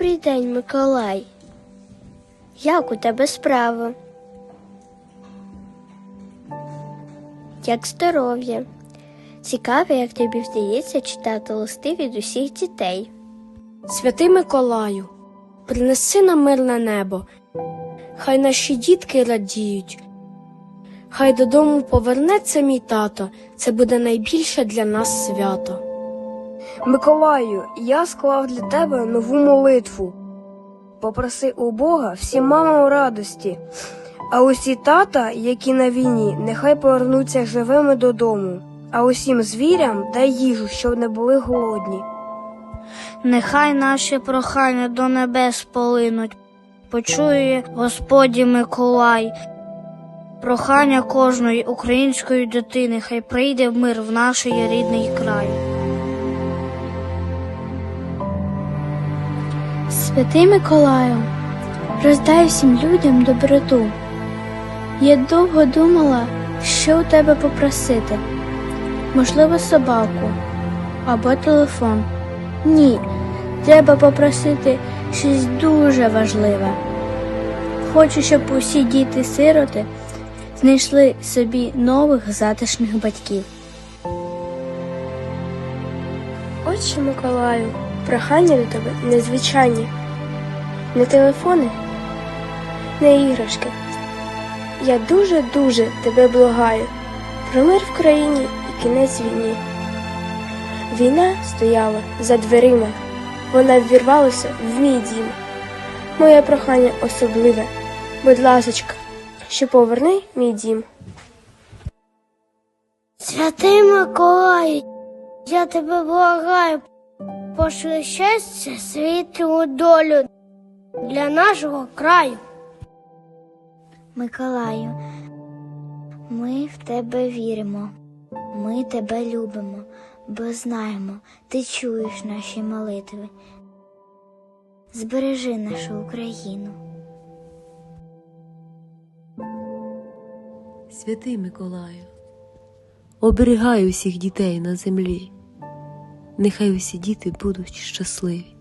Добрий день, Миколай. Як у тебе справа? Як здоров'я? Цікаво, як тобі вдається читати листи від усіх дітей. Святий Миколаю, принеси нам мирне небо, хай наші дітки радіють. Хай додому повернеться мій тато, це буде найбільше для нас свято. Миколаю, я склав для тебе нову молитву. Попроси у Бога всім мамам радості, а усі тата, які на війні, нехай повернуться живими додому, а усім звірям дай їжу, щоб не були голодні. Нехай наші прохання до небес полинуть, почує Господі Миколай. Прохання кожної української дитини, хай прийде в мир в наш рідний край. Святий Миколаю, роздай всім людям доброту. Я довго думала, що у тебе попросити. Можливо, собаку або телефон. Ні, треба попросити щось дуже важливе. Хочу, щоб усі діти-сироти знайшли собі нових затишних батьків. Отче Миколаю, прохання до тебе незвичайні. Не телефони, не іграшки. Я дуже-дуже тебе благаю про мир в країні і кінець війні. Війна стояла за дверима, вона ввірвалася в мій дім. Моє прохання особливе, будь ласочка, що поверни мій дім. Святий Миколай, я тебе благаю, пошли щастя, світлу долю для нашого краю. Миколаю, ми в тебе віримо, ми тебе любимо, бо знаємо, ти чуєш наші молитви. Збережи нашу Україну. Святий Миколаю, оберігай усіх дітей на землі. Нехай усі діти будуть щасливі.